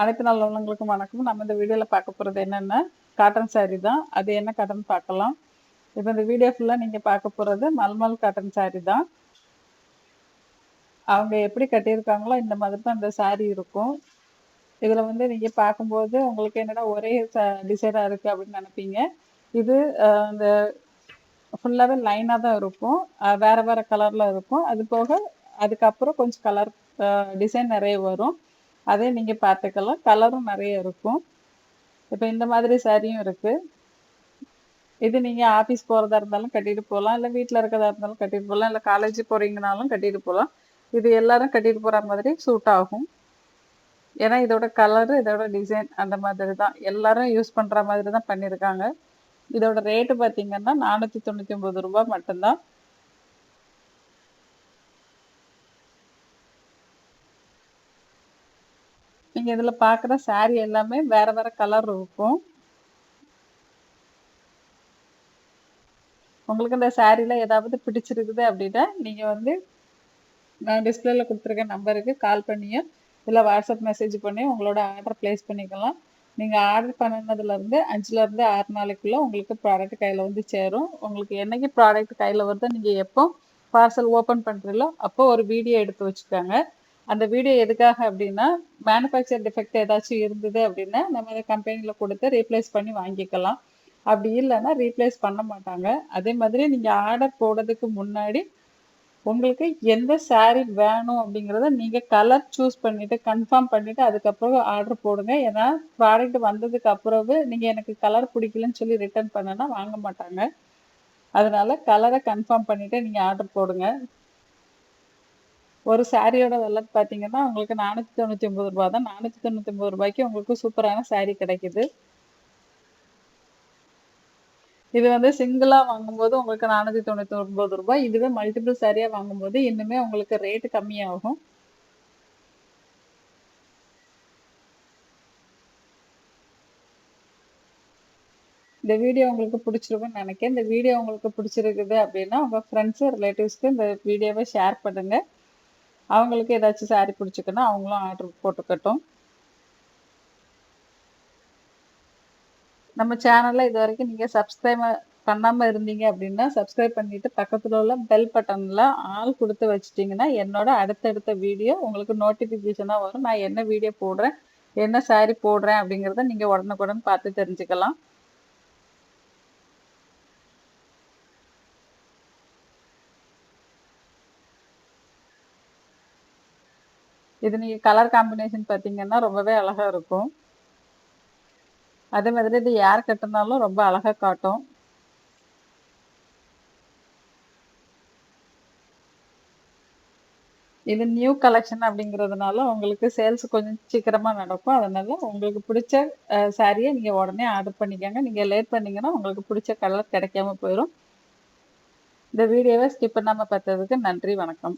அனைத்து நல்ல உள்ளவங்களுக்கும் வணக்கம். நம்ம இந்த வீடியோவில் பார்க்க போகிறது என்னென்னா காட்டன் சாரீ தான். அது என்ன காட்டன் பார்க்கலாம். இப்போ இந்த வீடியோ ஃபுல்லாக நீங்கள் பார்க்க போகிறது மல்மல் காட்டன் சாரீ தான். அவங்க எப்படி கட்டியிருக்காங்களோ இந்த மாதிரி தான் இந்த சாரீ இருக்கும். இதில் வந்து நீங்கள் பார்க்கும்போது உங்களுக்கு என்னடா ஒரே டிசைனாக இருக்குது அப்படின்னு நினைப்பீங்க. இது இந்த ஃபுல்லாகவே லைனாக தான் இருக்கும். வேறு வேறு கலரில் இருக்கும். அது போக அதுக்கப்புறம் கொஞ்சம் கலர் டிசைன் நிறைய வரும். அதே நீங்கள் பார்த்துக்கலாம் கலரும் நிறைய இருக்கும். இப்போ இந்த மாதிரி சாரியும் இருக்குது இது நீங்கள் ஆஃபீஸ் போகிறதா இருந்தாலும் கட்டிட்டு போகலாம் இல்லை வீட்டில் இருக்கிறதா இருந்தாலும் கட்டிட்டு போகலாம் இல்லை காலேஜ் போகிறீங்கனாலும் கட்டிட்டு போகலாம் இது எல்லாரும் கட்டிட்டு போகிற மாதிரி சூட் ஆகும். ஏன்னா இதோட கலரு இதோட டிசைன் அந்த மாதிரி தான். எல்லாரும் யூஸ் பண்ணுற மாதிரி தான் பண்ணியிருக்காங்க இதோட ரேட்டு பார்த்தீங்கன்னா நானூற்றி தொண்ணூற்றி ஒம்பது ரூபாய் மட்டும்தான். நீங்கள் இதில் பார்க்குற saree எல்லாமே வேற வேற கலர் இருக்கும். உங்களுக்கு இந்த சாரியில் ஏதாவது பிடிச்சிருக்குது அப்படின்னா நீங்கள் வந்து நான் டிஸ்பிளேல கொடுத்துருக்க நம்பருக்கு கால் பண்ணியும் இல்லை வாட்ஸ்அப் மெசேஜ் பண்ணி உங்களோட ஆர்டர் ப்ளேஸ் பண்ணிக்கலாம். நீங்கள் ஆர்டர் பண்ணினதுலேருந்து அஞ்சுலேருந்து ஆறு நாளைக்குள்ளே உங்களுக்கு ப்ராடக்ட் கையில் வந்து சேரும். உங்களுக்கு என்னைக்கு ப்ராடக்ட் கையில் வருதோ நீங்கள் எப்போ பார்சல் ஓப்பன் பண்ணுறீங்களோ அப்போ ஒரு வீடியோ எடுத்து வச்சுக்கோங்க. அந்த வீடியோ எதுக்காக அப்படின்னா மேனுஃபேக்சர் டிஃபெக்ட் ஏதாச்சும் இருந்தது அப்படின்னா நம்ம கம்பெனியில் கொடுத்து ரீப்ளேஸ் பண்ணி வாங்கிக்கலாம். அப்படி இல்லைன்னா ரீப்ளேஸ் பண்ண மாட்டாங்க. அதே மாதிரி நீங்கள் ஆர்டர் போடுறதுக்கு முன்னாடி உங்களுக்கு எந்த சாரீ வேணும் அப்படிங்கிறத நீங்கள் கலர் சூஸ் பண்ணிவிட்டு கன்ஃபார்ம் பண்ணிவிட்டு அதுக்கப்புறம் ஆர்டர் போடுங்க. ஏன்னா ப்ராடக்ட் வந்ததுக்கு அப்புறவு நீங்கள் எனக்கு கலர் பிடிக்கலன்னு சொல்லி ரிட்டர்ன் பண்ணனா வாங்க மாட்டாங்க. அதனால கலரை கன்ஃபார்ம் பண்ணிவிட்டு நீங்கள் ஆர்டர் போடுங்க. ஒரு சாரியோட விலை பார்த்தீங்கன்னா உங்களுக்கு நானூற்றி தொண்ணூற்றி ஒம்பது ரூபா தான். நானூற்றி தொண்ணூற்றி ஒம்பது ரூபாய்க்கு உங்களுக்கு சூப்பரான saree கிடைக்குது. இது வந்து சிங்கிளாக வாங்கும்போது உங்களுக்கு நானூற்றி தொண்ணூற்றி ஒன்பது ரூபாய். இதுவே மல்டிபிள் சாரியாக வாங்கும்போது இன்னுமே உங்களுக்கு ரேட்டு கம்மியாகும். இந்த வீடியோ உங்களுக்கு பிடிச்சிருக்குன்னு நினைக்கிறேன். இந்த வீடியோ உங்களுக்கு பிடிச்சிருக்குது அப்படின்னா உங்கள் ஃப்ரெண்ட்ஸு ரிலேட்டிவ்ஸ்க்கு இந்த வீடியோவை ஷேர் பண்ணுங்க. அவங்களுக்கு ஏதாச்சும் சாரி பிடிச்சிக்குன்னா அவங்களும் ஆர்டர் போட்டுக்கட்டும். நம்ம சேனல்ல இது வரைக்கும் நீங்க சப்ஸ்கிரைப் பண்ணாம இருந்தீங்க அப்படின்னா சப்ஸ்கிரைப் பண்ணிட்டு பக்கத்துல உள்ள பெல் பட்டன்ல ஆல் கொடுத்து வச்சிட்டிங்கன்னா என்னோட அடுத்தடுத்த வீடியோ உங்களுக்கு நோட்டிஃபிகேஷனாக வரும். நான் என்ன வீடியோ போடுறேன் என்ன சாரி போடுறேன் அப்படிங்கிறத நீங்க உடனுக்குடன் பார்த்து தெரிஞ்சுக்கலாம். இது நீங்க கலர் காம்பினேஷன் பார்த்தீங்கன்னா ரொம்பவே அழகா இருக்கும். அதே மாதிரி இது யார் கட்டினாலும் ரொம்ப அழகா காட்டும். இது நியூ கலெக்ஷன் அப்படிங்கிறதுனால உங்களுக்கு சேல்ஸ் கொஞ்சம் சீக்கிரமாக நடக்கும். அதனால உங்களுக்கு பிடிச்ச சாரியை நீங்கள் உடனே ஆர்டர் பண்ணிக்கோங்க. நீங்கள் லேட் பண்ணிங்கன்னா உங்களுக்கு பிடிச்ச கலர் கிடைக்காம போயிடும் இந்த வீடியோவை ஸ்கிப் பண்ணாமல் பார்த்ததுக்கு நன்றி வணக்கம்.